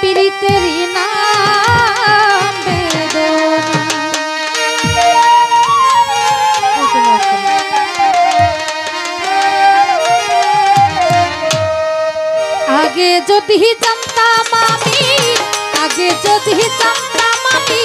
পিড়িতেরি না আগে যদি জানতাম আমি আগে যদি জানতাম আমি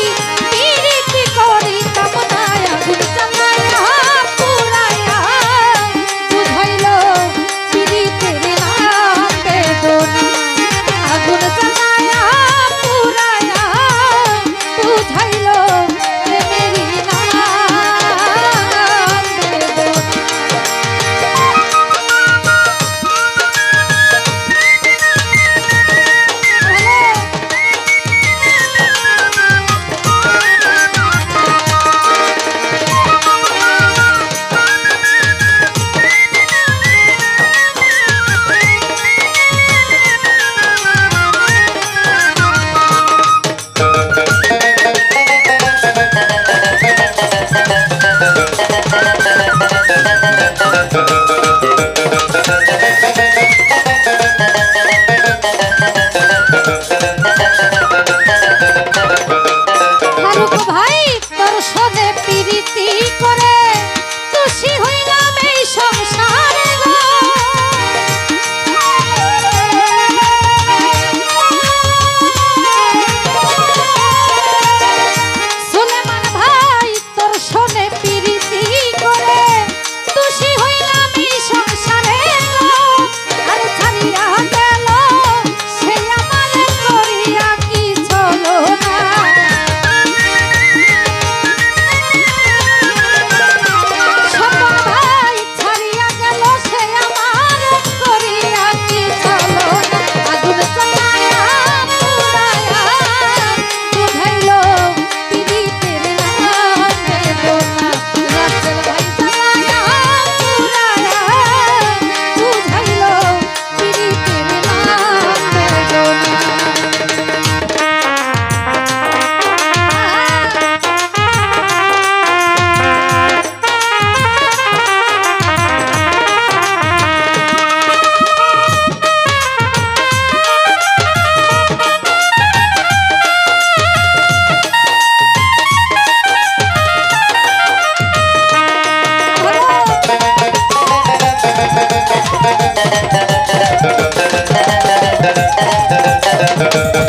Gracias.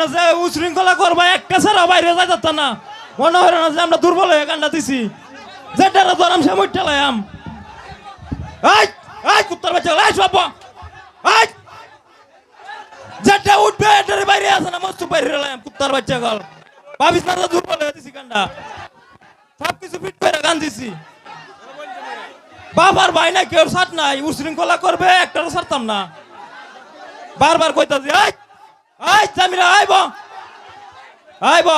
না যে উশৃঙ্খলা করবা একটা ছাড়া বাইরে যাইতাত না। মনে হয় না যে আমরা দুর্বল হয়ে কান্না দিছি। ধরাম, সে এই কুত্তার বাচ্চা যেটা উঠবে এটার বাইরে আছে না, মস্ত বাইরে লাম কুত্তার বাচ্চা গল। ভাবিস না দুর্বল হয়ে দিছি কান্না। সব কিছু ফিট করে গান দিছি বাবার ভাই না কেউ সার নাই। উশৃঙ্খলা করবে, একটারও সারতাম না। বারবার কইতাছি আই আয় জামিরা আইব আইব।